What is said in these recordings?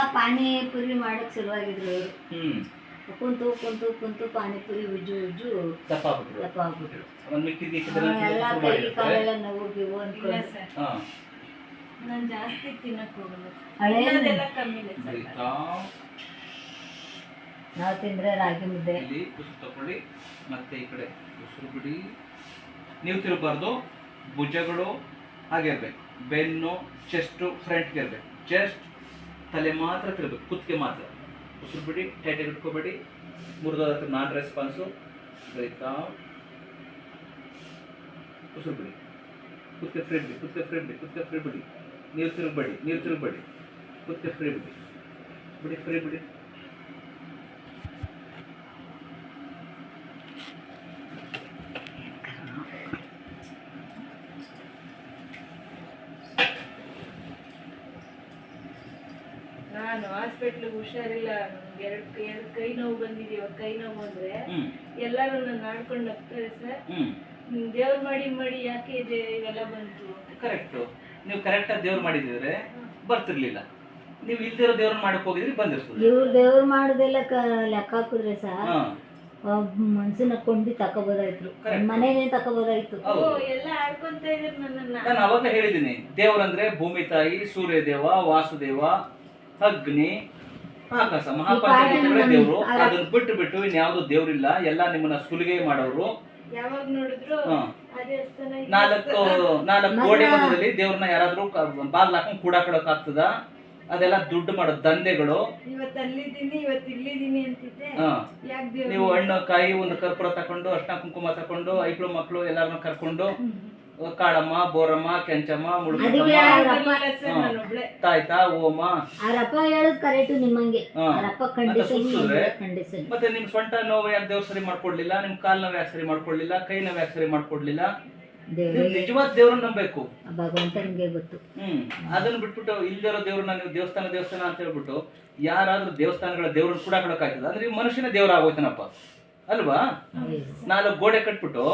ಪಾನಿಪುರಿ ಮಾಡಕ್ ಶುರುವಾಗಿದ್ರು ಇವ್ರು. ಹ್ಮ್. ಕುಂತು ಕುಂತು ಕುಂತು ಪಾನಿಪುರಿ ಉಜ್ಜು ಉಜ್ಜು ದಪ್ಪ ಆಗ್ಬಿಟ್ರು. ದಪ್ಪ ಆಗ್ಬಿಟ್ರು. ಒಂದ್ ಮಿಕ್ಕಿದ ಎಲ್ಲ ಕೈ ಕಾಲೆಲ್ಲ ನೋವು ಗಿವು ಅನ್ಕೊಂಡು. ನಾನು ಜಾಸ್ತಿ ತಿನ್ನಕ್ ಹೋಗಲ್ಲ ಬರೀತಾ ನಾವು ತಿಂದ್ರೆ ರಾಗಿ ಮುದ್ದೆ. ಇಲ್ಲಿ ಉಸಿರು ತಕೊಳ್ಳಿ ಮತ್ತೆ ಈ ಕಡೆ ಉಸಿರು ಬಿಡಿ. ನೀವು ತಿರುಗಬಾರ್ದು ಭುಜಗಳು ಹಾಗೆ ಇರ್ಬೇಕು. ಬೆನ್ನು ಚೆಸ್ಟು ಫ್ರಂಟ್ಗೆ ಇರ್ಬೇಕು. ಚೆಸ್ಟ್ ತಲೆ ಮಾತ್ರ ತಿರ್ಬೇಕು ಕುತ್ತಿಗೆ ಮಾತ್ರ. ಉಸಿರು ಬಿಡಿ ಟೈಟಾಗಿ ಇಟ್ಕೋಬೇಡಿ. ಮುರಿದೋದ ಹತ್ರ ನಾನ್ ರೆಸ್ಪಾನ್ಸು ಬರೀತಾ ಉಸಿರು ಬಿಡಿ ಕುತ್ತಿಗೆ ಫ್ರೀ ಬಿಡಿ ಕುತ್ತಿಗೆ ಫ್ರೀ ಬಿಡಿ ಕುತ್ತಿಗೆ ಫ್ರೀ ಬಿಡಿ ನೀರು ತಿರುಗಬೇಡಿ ನೀರು ತಿರುಗಬೇಡಿ. ಕುತ್ತಿಗೆ ಫ್ರೀ ಬಿಡಿ ಬಿಡಿ ಫ್ರೀ ಬಿಡಿ. ನಾನು ಹಾಸ್ಪಿಟ್ಲಿಗೆ ಹುಷಾರಿಲ್ಲ ನನ್ಗೆ ಎರಡು ಎರಡು ಕೈ ನೋವು ಬಂದಿದೀವ ಕೈ ನೋವು ಅಂದ್ರೆ ಎಲ್ಲರೂ ನನ್ನ ಆಡ್ಕೊಂಡು ಹೋಗ್ತಾರೆ ಸರ್. ದೇವ್ರ ದೇವ್ರು ಮಾಡಿ ಮಾಡಿ ಯಾಕೆ ಇದೆ ಇವೆಲ್ಲ ಬಂತು ಕರೆಕ್ಟು ನೀವು ಕರೆಕ್ಟಾಗಿ ದೇವ್ರ ಮಾಡಿದ್ರೆ ಬರ್ತಿರ್ಲಿಲ್ಲ. ನೀವು ಇಲ್ದಿರೋ ದೇವ್ರನ್ನ ಮಾಡಕ್ ಹೋಗಿದ್ರಿ ಬಂದಿರ್ತದೆ ಇವ್ರು ದೇವ್ರು ಮಾಡೋದೆಲ್ಲ ಲೆಕ್ಕ ಹಾಕಿದ್ರೆ ಸಹ ಮನ್ಸಿನ ಮನ್ಸನ್ನ ಕೊಂಡಿ ತಕೋಬೋದಾಯ್ತು ಮನೆಗೆ ತಕೋಬೋದಾಯ್ತು ನಾನು ಅವಾಗ ಹೇಳಿದೀನಿ ದೇವ್ರಂದ್ರೆ ಭೂಮಿ ತಾಯಿ ಸೂರ್ಯದೇವ ವಾಸುದೇವ ಅಗ್ನಿ ಆಕಾಶ ಮಹಾಪಾತ್ರ ದೇವ್ರು. ಅದನ್ನ ಬಿಟ್ಟು ಬಿಟ್ಟು ಇನ್ಯಾವುದು ದೇವ್ರಿಲ್ಲ ಎಲ್ಲ ನಿಮ್ಮನ್ನ ಸುಲಿಗೆ ಮಾಡೋರು. ಯಾವಾಗ ನೋಡಿದ್ರು ನಾಲ್ಕು ನಾಲ್ಕು ಗೋಡೆ ಮಧ್ಯದಲ್ಲಿ ದೇವ್ರನ್ನ ಯಾರಾದ್ರೂ ಬಾಗ್ಲ ಹಾಕೊಂಡ್ ಕೂಡಾಕೊಳಕ್ ಆಗ್ತದ ಅದೆಲ್ಲ ದುಡ್ಡು ಮಾಡೋ ದಂಧೆಗಳು. ನೀವು ಹಣ್ಣು ಕಾಯಿ ಒಂದು ಕರ್ಪೂರ ತಕೊಂಡು ಅರ್ಶನ ಕುಂಕುಮ ತಕೊಂಡು ಐಕ್ಳು ಮಕ್ಕಳು ಎಲ್ಲಾರನ್ನ ಕರ್ಕೊಂಡು ಕಾಳಮ್ಮ ಬೋರಮ್ಮ ಕೆಂಚಮ್ಮ ಮುಳುಗಮ್ಮ ಹಾ. ತಾಯ್ತಾ ಓಮ? ಹೇಳೋದು ಕರೆಕ್ಟು ನಿಮ್ಮಂಗೆ. ಹಾ. ಮತ್ತೆ ನಿಮ್ ಸೊಂಟ ನೋವು ಯಾಕೆ ದೇವ್ರ ಸರಿ ಮಾಡ್ಕೊಡ್ಲಿಲ್ಲ ನಿಮ್ ಕಾಲ್ ನೋವು ಯಾಕೆ ಸರಿ ಮಾಡ್ಕೊಡ್ಲಿಲ್ಲ ಕೈ ನೋವು ಯಾಕೆ ಸರಿ ಮಾಡ್ಕೊಡ್ಲಿಲ್ಲ? ನೀವು ದೇವ್ರಿಗೆ ನಿಜವಾದ ದೇವ್ರನ್ನ ನಂಬೇಕು. ಭಗವಂತನಿಗೆ ಗೊತ್ತು. ಹ್ಮ್. ಅದನ್ನ ಬಿಟ್ಬಿಟ್ಟು ಇಲ್ದಿರೋ ದೇವ್ರನ್ನ ನೀವು ದೇವಸ್ಥಾನ ದೇವಸ್ಥಾನ ಅಂತ ಹೇಳ್ಬಿಟ್ಟು ಯಾರಾದ್ರೂ ದೇವಸ್ಥಾನಗಳ ದೇವ್ರನ್ನ ಕೂಡ ಆಯ್ತದ ಅಂದ್ರೆ ಈ ಮನುಷ್ಯನ ದೇವ್ರ ಆಗೋಯ್ತಾನಪ್ಪ. ಅಲ್ವಾ? ನಾಲ್ಕು ಗೋಡೆ ಕಟ್ಬಿಟ್ಟು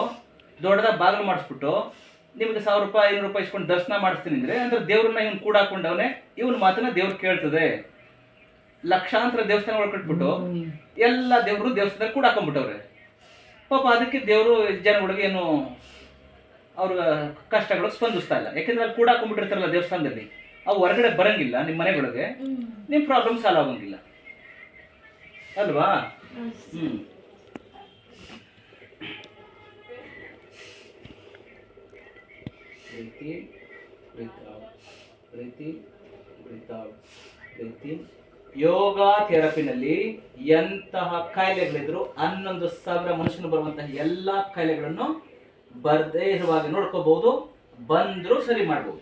ದೊಡ್ಡದ ಬಾಗಿಲು ಮಾಡಿಸ್ಬಿಟ್ಟು ನಿಮಗೆ ಸಾವಿರ ರೂಪಾಯಿ ಐನೂರು ರೂಪಾಯಿ ಇಸ್ಕೊಂಡು ದರ್ಶನ ಮಾಡಿಸ್ತೀನಿ ಅಂದ್ರೆ ಅಂದ್ರೆ ದೇವ್ರನ್ನ ಇವ್ನು ಕೂಡ ಹಾಕೊಂಡವನೇ ಇವನ್ ಮಾತನ್ನ ದೇವ್ರು ಕೇಳ್ತದೆ. ಲಕ್ಷಾಂತರ ದೇವಸ್ಥಾನಗಳು ಕಟ್ಬಿಟ್ಟು ಎಲ್ಲ ದೇವರು ದೇವಸ್ಥಾನ ಕೂಡ ಹಾಕೊಂಡ್ಬಿಟ್ಟವ್ರೆ. ಪಾಪ ಅದಕ್ಕೆ ದೇವರು ಜನಗಳಿಗೆ ಏನು ಅವ್ರ ಕಷ್ಟಗಳು ಸ್ಪಂದಿಸ್ತಾ ಇಲ್ಲ. ಯಾಕೆಂದ್ರೆ ಅಲ್ಲಿ ಕೂಡ ಹಾಕೊಂಡ್ಬಿಟ್ಟಿರ್ತಾರಲ್ಲ ದೇವಸ್ಥಾನದಲ್ಲಿ. ಅವು ಹೊರಗಡೆ ಬರಂಗಿಲ್ಲ ನಿಮ್ಮ ಮನೆಗಳಿಗೆ. ನಿಮ್ಮ ಪ್ರಾಬ್ಲಮ್ ಸಾಲ್ವ್ ಆಗಂಗಿಲ್ಲ. ಅಲ್ವಾ? ಹ್ಮ್. ಪ್ರೀತಿ ಪ್ರೀತಾವ್ ಪ್ರೀತಿ ಪ್ರೀತಾವ್ ಪ್ರೀತಿ. ಯೋಗ ಥೆರಪಿನಲ್ಲಿ ಎಂತಹ ಕಾಯಿಲೆಗಳಿದ್ರು ಹನ್ನೊಂದು ಸಾವಿರ ಮನುಷ್ಯನು ಬರುವಂತಹ ಎಲ್ಲಾ ಕಾಯಿಲೆಗಳನ್ನು ಬರ್ದೇ ಇರುವಾಗ ನೋಡ್ಕೋಬಹುದು, ಬಂದರೂ ಸರಿ ಮಾಡ್ಬೋದು.